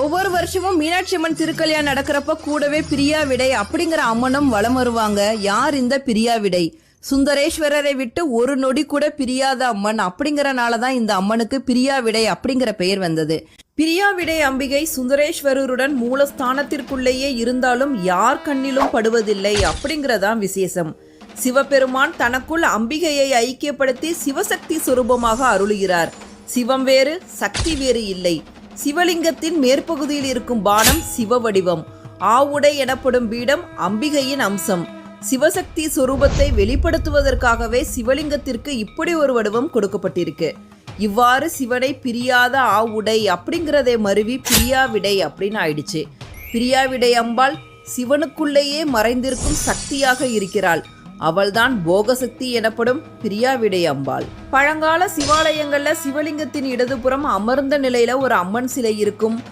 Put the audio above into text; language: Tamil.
ஒவ்வொரு வருஷமும் மீனாட்சி அம்மன் திருக்கல்யாணம் நடக்கிறப்ப கூடவே பிரியா விடை அப்படிங்கிற அம்மனும் வலம் வருவாங்க. யார் இந்த பிரியா விடை? சுந்தரேஸ்வரரை விட்டு ஒரு நொடி கூட பிரியாத அம்மன் அப்படிங்கறனால தான் இந்த அம்மனுக்கு பிரியா விடை அப்படிங்கிற பெயர் வந்தது. பிரியா விடை அம்பிகை சுந்தரேஸ்வரருடன் மூலஸ்தானத்திற்குள்ளேயே இருந்தாலும் யார் கண்ணிலும் படுவதில்லை அப்படிங்கறதான் விசேஷம். சிவபெருமான் தனக்குள் அம்பிகையை ஐக்கியப்படுத்தி சிவசக்தி சுரூபமாக அருளுகிறார். சிவம் வேறு சக்தி வேறு இல்லை. சிவலிங்கத்தின் மேற்பகுதியில் இருக்கும் பானம் சிவ வடிவம் ஆவுடை எனப்படும் பீடம் அம்பிகையின் அம்சம். சிவசக்தி சொரூபத்தை வெளிப்படுத்துவதற்காகவே சிவலிங்கத்திற்கு இப்படி ஒரு வடிவம் கொடுக்கப்பட்டிருக்கு. இவ்வாறு சிவனை பிரியாத ஆவுடை அப்படிங்கிறதை மருவி பிரியாவிடை அப்படின்னு ஆயிடுச்சு. பிரியாவிடை அம்பாள் சிவனுக்குள்ளேயே மறைந்திருக்கும் சக்தியாக இருக்கிறாள். அவள்தான் போகசக்தி எனப்படும் பிரியாவிடை அம்பாள். பழங்கால சிவாலயங்கள்ல சிவலிங்கத்தின் இடதுபுறம் அமர்ந்த நிலையில ஒரு அம்மன் சிலை இருக்கும்.